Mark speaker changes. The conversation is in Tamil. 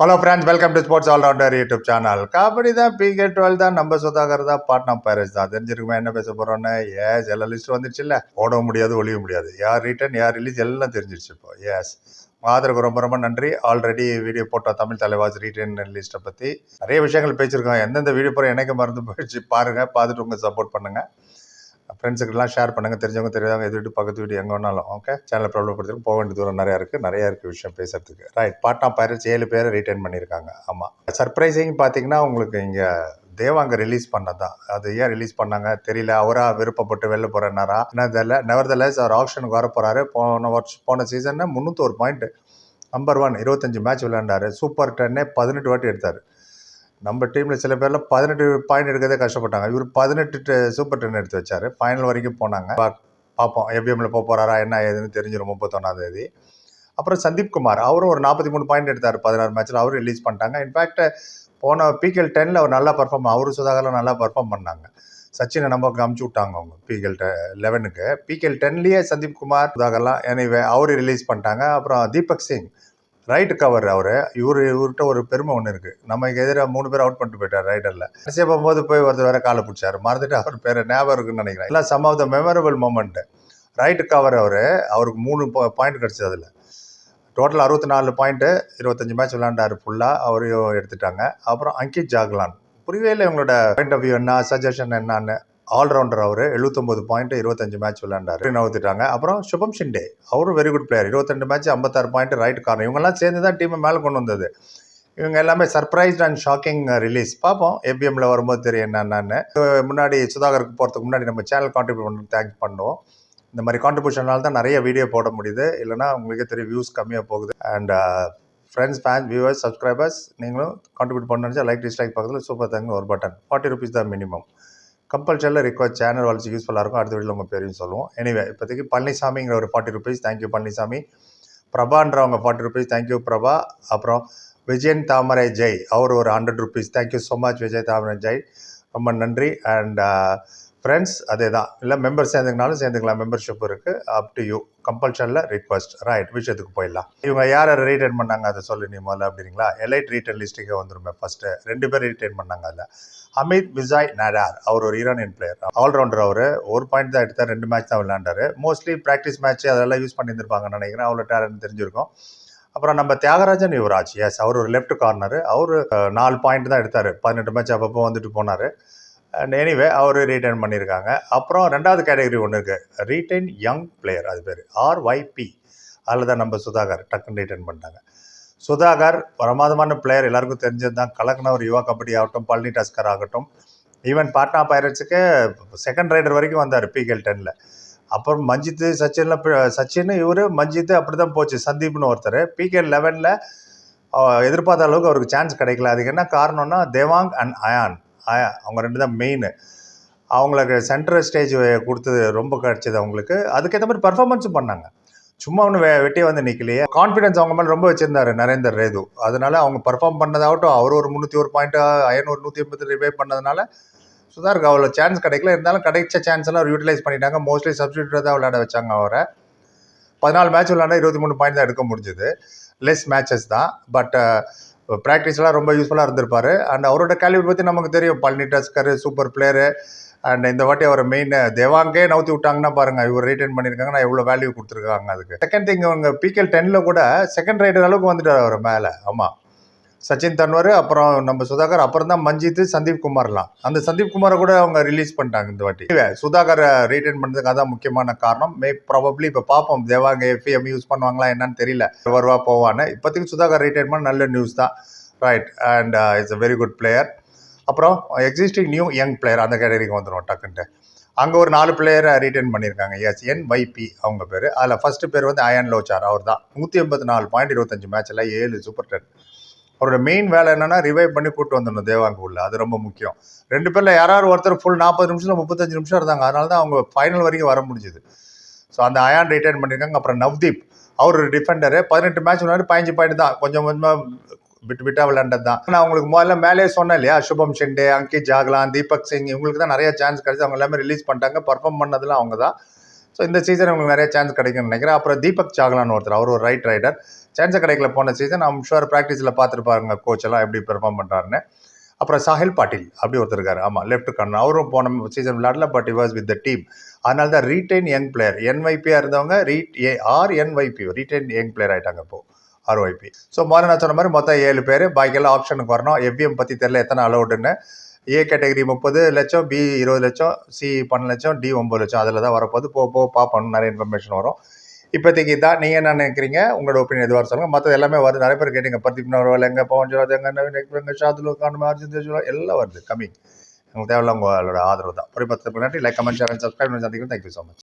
Speaker 1: Hello friends welcome to sports allrounder YouTube channel kabaddi தான் பிகே டுவெல் தான் நம்ம சுதாகர் தான் பாட்னா பேரஸ் தான். தெரிஞ்சிருக்குமே என்ன பேச போகிறோன்னு ஏஸ் எல்லா லிஸ்ட் வந்துருச்சு இல்லை ஓட முடியாது ஒழிய முடியாது. யார் ரிட்டர்ன் யார் ரிலீஸ் எல்லாம் தெரிஞ்சிருச்சு இப்போ. எஸ் ஆதரவுக்கு ரொம்ப ரொம்ப நன்றி. ஆல்ரெடி வீடியோ போட்டோம் தமிழ் தலைவாஸ் ரீட்டைன் லிஸ்ட்டை பற்றி நிறைய விஷயங்கள் பேசியிருக்கோம். எந்தெந்த வீடியோ போகிற எனக்கு மறந்து போயிடுச்சு பாருங்கள் பார்த்துட்டு உங்கள் சப்போர்ட் பண்ணுங்கள் ஃப்ரெண்ட்ஸுக்கெல்லாம் ஷேர் பண்ணுங்கள் தெரிஞ்சவங்க தெரியாதவங்க எது வீட்டு பக்கத்து வீடு எங்கே வேணாலும் ஓகே சேனலை ப்ராப்ளம் போக வேண்டிய தூரம் நிறையா இருக்குது நிறையா இருக்குது விஷயம் பேசுறதுக்கு. ரைட் பாட்னா பைரட்ஸ் ஏழு பேர் ரிட்டர்ன் பண்ணியிருக்காங்க. ஆமாம் சர்ப்ரைசிங் பார்த்தீங்கன்னா உங்களுக்கு இங்கே தேவாங்க ரிலீஸ் பண்ணதான் அது ஏன் ரிலீஸ் பண்ணாங்க? தெரியல. அவராக விருப்பப்பட்டு வெளில போகிறனாரா என்ன தெரியல நெவர்தலஸ் அவர் ஆப்ஷனுக்கு வர போறாரு. போன வருஷம் போன சீசனில் முந்நூற்றோரு பாயிண்ட் நம்பர் ஒன் இருபத்தஞ்சு மேட்ச் விளையாண்டாரு. சூப்பர் டென்னே பதினெட்டு வாட்டி எடுத்தார். நம்ம டீமில் சில பேர்லாம் பதினெட்டு பாயிண்ட் எடுக்கிறதே கஷ்டப்பட்டாங்க. இவர் பதினெட்டு சூப்பர் டென் எடுத்து வச்சார். ஃபைனல் வரைக்கும் போனாங்க. பார்ப்போம் எபிஎம்ல போக போகிறாரா என்ன ஏதுன்னு தெரிஞ்சிடும் முப்பத்தொன்னாம் தேதி. அப்புறம் சந்தீப் குமார். அவரும் ஒரு நாற்பத்தி மூணு பாயிண்ட் எடுத்தார் பதினாறு மேட்ச்சில் அவரும் ரிலீஸ் பண்ணிட்டாங்க. இன்ஃபேக்ட் போன பிகேஎல் டென்னில் அவர் நல்லா பர்ஃபார்ம் அவரும் சுதாகர்லாம் நல்லா பர்ஃபார்ம் பண்ணாங்க. சச்சினை நம்ம அமுச்சு விட்டாங்க அவங்க பிகேஎல் லெவனுக்கு பிகேஎல் டென்லேயே சந்தீப் குமார் சுதாகர்லாம் எனிவே அவரு ரிலீஸ் பண்ணிட்டாங்க. அப்புறம் தீபக் சிங். ரைட் கவர் அவர். இவர் இவர்கிட்ட ஒரு பெருமை ஒன்று இருக்குது நமக்கு எதிராக மூணு பேர் அவுட் பண்ணிட்டு போயிட்டார் ரைடரில் கடைசியாக போகும்போது போய் ஒருத்தர் வேறு காலை பிடிச்சாரு. மறந்துட்டு அவர் பேர் ஞாபகம் இருக்குன்னு நினைக்கிறேன். இல்லை some of the memorable moment right cover அவர். அவருக்கு மூணு பாயிண்ட் கிடச்சது அதில். டோட்டல் அறுபத்தி நாலு பாயிண்ட்டு இருபத்தஞ்சி மேட்ச் விளாண்டார் ஃபுல்லாக அவரையும் எடுத்துட்டாங்க. அப்புறம் அங்கித் ஜாக்லான். புரியவே இல்லை இவங்களோட பாயிண்ட் ஆஃப் வியூ என்ன சஜஷன் என்னன்னு. ஆல்ரவுண்டர் அவர் எழுபத்தொம்பது பாயிண்ட் இருபத்தஞ்சு மேட்ச் விளையாண்டாரு. நவுத்துட்டாங்க அப்புறம் சுபம் ஷிண்டே அவரும் வெரி குட் பிளேயர் இருபத்தெண்டு மேட்ச் ஐம்பத்தாறு பாயிண்ட் ரைட் காரணம் இவங்கெல்லாம் சேர்ந்து தான் டீமை மேலே கொண்டு வந்தது. இவங்க எல்லாமே சர்ப்ரைஸ்ட் அண்ட் ஷாக்கிங் ரிலீஸ் பார்ப்போம் ஏபிஎம்ல வரும்போது தெரியும் என்னென்னு முன்னாடி சுதாகருக்கு போகிறதுக்கு முன்னாடி நம்ம சேனல் கான்ட்ரிபியூட் பண்ண தேங்க்ஸ் பண்ணுவோம். இந்த மாதிரி கான்ட்ரிபியூஷனால தான் நிறைய வீடியோ போட முடியுது. இல்லைனா உங்களுக்கே தெரியும் வியூஸ் கம்மியாக போகுது. And friends fans viewers subscribers நீங்களும் கான்ட்ரிபியூட் பண்ணணுச்சா லைக் டிஸ்லைக் பக்கத்தில் சூப்பர் தேங்க் ஒரு பட்டன் ஃபார்ட்டி ருபீஸ் தான் மினிமம் கம்பல்சரியில் ரிக்வஸ்ட் சேனல் வளர்ச்சி யூஸ்ஃபுல்லாக இருக்கும் அடுத்த வீடியோவில் உங்கள் பேரையும் சொல்லுவோம். எனிவே இப்போதைக்கு பழனிசாமிங்கிற ஒரு forty rupees thank you Palanisamy. பிரபான்றவங்க forty rupees thank you Prabha. அப்புறம் விஜயன் தாமரை ஜெய் அவர் ஒரு hundred rupees thank you so much Vijay Thamarai Jai. ரொம்ப நன்றி. அண்ட் ஃப்ரெண்ட்ஸ் uh, அதே தான் இல்லை மெம்பர் சேர்ந்துங்கனாலும் சேர்ந்துக்கலாம். மெம்பர்ஷிப் இருக்குது அப் டு யூ கம்பல்ஷனில் ரிக்வஸ்ட் ரைட் விஷயத்துக்கு போயிடலாம். இவங்க யார் ரீட்டைன் பண்ணாங்க அதை சொல்லி நீ முதல்ல அப்படிங்களா எலைட் ரீட்டைன் லிஸ்ட்டுக்கே வந்துருமே ஃபஸ்ட்டு ரெண்டு பேர் ரீட்டைன் பண்ணாங்க அதில். அமித் விஜய் நடார் அவர் ஒரு ஈரானியன் பிளேயர் ஆல்ரவுண்டர் அவர். ஒரு பாயிண்ட் தான் எடுத்தார் ரெண்டு மேட்ச் தான் விளையாண்டார். மோஸ்ட்லி ப்ராக்டிஸ் மேட்ச் அதெல்லாம் யூஸ் பண்ணியிருந்திருப்பாங்கன்னு நினைக்கிறேன். அவ்வளோ டேலண்ட் தெரிஞ்சிருக்கும். அப்புறம் நம்ம தியாகராஜன் யுவராஜ் எஸ் அவர் ஒரு லெஃப்ட் கார்னர் அவர் நாலு பாயிண்ட் தான் எடுத்தார். பதினெட்டு மேட்ச் அப்பப்போ வந்துட்டு போனார். அண்ட் எனிவே அவர் ரீட்டைன் பண்ணியிருக்காங்க அப்புறம் ரெண்டாவது கேட்டகரி ஒன்று இருக்குது ரீட்டைன் யங் பிளேயர் அது பேர். ஆர்ஒய்பி அதில் தான் நம்ம சுதாகர் டக்குன்னு ரீட்டைன் பண்ணிட்டாங்க. சுதாகர் பிரமாதமான பிளேயர் எல்லாருக்கும் தெரிஞ்சது தான் கலக்குனவர் யுவா கபடி ஆகட்டும் பழனி டஸ்கர் ஆகட்டும். ஈவன் பாட்னா பைரட்ஸுக்கு செகண்ட் ரைடர் வரைக்கும் வந்தார் பிகேல் டெனில் அப்புறம் மஞ்சித்து சச்சின்ல சச்சின் இவர் மஞ்சித்து அப்படி தான் போச்சு. சந்தீப்னு ஒருத்தர். பிகே லெவனில் எதிர்பார்த்த அளவுக்கு அவருக்கு சான்ஸ் கிடைக்கல. அதுக்கு என்ன காரணம்னா தேவாங் அண்ட் அயான் அவங்க ரெண்டு தான் மெயின் அவங்களுக்கு சென்ட்ரல் ஸ்டேஜ் கொடுத்தது ரொம்ப கிடச்சிது அவங்களுக்கு. அதுக்கேற்ற மாதிரி பர்ஃபார்மன்ஸும் பண்ணாங்க. சும்மா ஒன்று வெ வெட்டியே வந்து நிற்கலையே கான்ஃபிடன்ஸ் அவங்க மேலே ரொம்ப வச்சுருந்தாரு நரேந்தர் ரேது. அதனால அவங்க பர்ஃபார்ம் பண்ணதாகட்டும் அவர் ஒரு முந்நூற்றி ஒரு பாயிண்ட்டு ஐநூறு நூற்றி எண்பத்தி ரிவைவ் பண்ணதுனால சுதாருக்கு அவ்வளோ சான்ஸ் கிடைக்கல. இருந்தாலும் கிடைச்ச சான்ஸ் எல்லாம் அவர் யூட்டிலைஸ் பண்ணிட்டாங்க. மோஸ்ட்லி சப்ஸ்டியூட்டாக தான் விளையாட வச்சாங்க அவரை. பதினாலு மேட்ச் விளையாண்டா இருபத்தி மூணு பாயிண்ட் தான் எடுக்க முடிஞ்சது. லெஸ் மேட்சஸ் தான். பட் ப்ராக்டிஸ்லாம் ரொம்ப யூஸ்ஃபுல்லாக இருந்திருப்பார். அண்ட் அவரோட கேலிபர் பற்றி நமக்கு தெரியும். Palani tusker super player and இந்த வாட்டி அவர் மெயின் தேவாங்கே நவுத்தி விட்டாங்கன்னா பாருங்க இவர் ரீட்டைன் பண்ணியிருக்காங்கன்னா எவ்வளோ வேல்யூ கொடுத்துருக்காங்க அதுக்கு. செகண்ட் திங் அவங்க பிகேல் டென்னில் கூட செகண்ட் ரைடர் அளவுக்கு வந்துட்டார் அவர் மேலே. ஆமாம் சச்சின் தன்வர் அப்புறம் நம்ம சுதாகர் அப்புறம் தான் மஞ்சித் சந்தீப் குமார்லாம். அந்த சந்தீப் குமாரை கூட அவங்க ரிலீஸ் பண்ணிட்டாங்க இந்த வாட்டி. சுதாகரை ரீட்டைன் பண்ணதுக்கு அதான் முக்கியமான காரணம். மே ப்ராபப்ளி இப்போ பார்ப்போம். தேவாங்க எஃப்எம் யூஸ் பண்ணுவாங்களா என்னன்னு தெரியல. வருவா போவான்னு. இப்போதைக்கு சுதாகர் ரீட்டைன் பண்ண நல்ல நியூஸ் தான். Right and it's a very good player அப்புறம் எக்ஸிஸ்டிங் நியூ யங் பிளேயர் அந்த கேட்டகரிக்கு வந்துடும் டக்குன்ட்டு. அங்கே ஒரு நாலு பிளேயரை ரீட்டைன் பண்ணியிருக்காங்க. எஸ் என் வைபி அவங்க பேர். அதில் ஃபஸ்ட்டு பேர் வந்து அயன் லோச்சார் அவர் தான் நூற்றி எண்பத்தி நாலு பாயிண்ட் இருபத்தஞ்சு மேட்ச்சில் ஏழு சூப்பர் டென் அவரோட மெயின் வேலை என்னன்னா ரிவைவ் பண்ணி கூட்டு வந்துடணும் தேவாங்க உள்ள அது ரொம்ப முக்கியம். ரெண்டு பேரில் யாராவது ஒருத்தர் ஃபுல் நாற்பது நிமிஷம் முப்பத்தஞ்சு நிமிஷம் இருந்தாங்க. அதனால தான் அவங்க ஃபைனல் வரைக்கும் வர முடிஞ்சுது. ஸோ அந்த அயான் ரிட்டைன் பண்ணியிருக்காங்க அப்புறம் நவ்தீப் அவர் டிஃபெண்டரு பதினெட்டு மேட்ச் விளையாடி பதினஞ்சு பாயிண்ட் தான். கொஞ்சம் கொஞ்சமாக விட்டு விட்டா விளையாண்டது தான் நான் உங்களுக்கு முதல்ல மேலே சொன்னேன் இல்லையா? சுபம் ஷெண்டே அங்கித் ஜாக்லான் தீபக் சிங் இவங்களுக்கு தான் நிறைய சான்ஸ் கிடைச்சி அவங்க எல்லாமே ரிலீஸ் பண்ணிட்டாங்க. பர்ஃபார்ம் பண்ணதெல்லாம் அவங்க தான் ஸோ இந்த சீசன் உங்களுக்கு நிறைய சான்ஸ் கிடைக்கும்னு நினைக்கிறேன். அப்புறம் தீபக் சாக்லான்னு ஒருத்தர். அவர் ஒரு ரைட் ரைடர் சான்ஸ் கிடைக்கல போன சீசன் ஐம் ஷுவர் ப்ராக்டிஸில் பார்த்துருப்பாருங்க கோச் எல்லாம் எப்படி பெர்ஃபார்ம் பண்ணுறாருன்னு அப்புறம் சாஹில் பாட்டில் அப்படி ஒருத்தர் இருக்காரு. ஆமாம் லெஃப்ட் கண்ணு அவரும் போன சீசன் விளையாடல but was with the team அதனால தான் ரீடைன் யங் பிளேயர் என்வைபியாக இருந்தவங்க ரீட் ஏ ஆர் என்வைபி ரீடைன் யங் பிளேயர் ஆகிட்டாங்க இப்போது ஆர்ஒய்பி ஸோ முதல்ல நான் சொன்ன மாதிரி மொத்தம் ஏழு பேர். பாக்கியெல்லாம் ஆப்ஷனுக்கு வரணும். எவ்விஎம் பற்றி தெரியல எத்தனை அலௌடுன்னு ஏ கேட்டகரி முப்பது லட்சம் பி இருபது லட்சம் சி பன்னெண்டு லட்சம் டி ஒம்பது லட்சம். அதில் தான் வரப்போது போக போக பார்ப்போம். நிறைய இன்ஃபர்மேஷன் வரும். இப்போதைக்கு இதான் நீங்கள் என்ன நினைக்கிறீங்க? உங்களோட ஒப்பீனியன் எதுவாக சொல்லுங்கள் மற்றது எல்லாமே வருது. நிறைய பேர் கேட்டீங்க பர்தீப் நவர்வால் எங்கே பவன் ஜோத் எங்கே நவீன் எங்க ஷாதுல் கான் அர்ஜுன் தேஜ்வால் எல்லாம் வருது. கம்மிங் உங்களுக்கு தேவையில்ல உங்களோட ஆதரவு தான். ஒரு பத்து நன்றி. லைக் கமெண்ட் ஷேர் சப்ஸ்கிரைப் சந்திக்கிறேன் தேங்க்யூ ஸோ மச்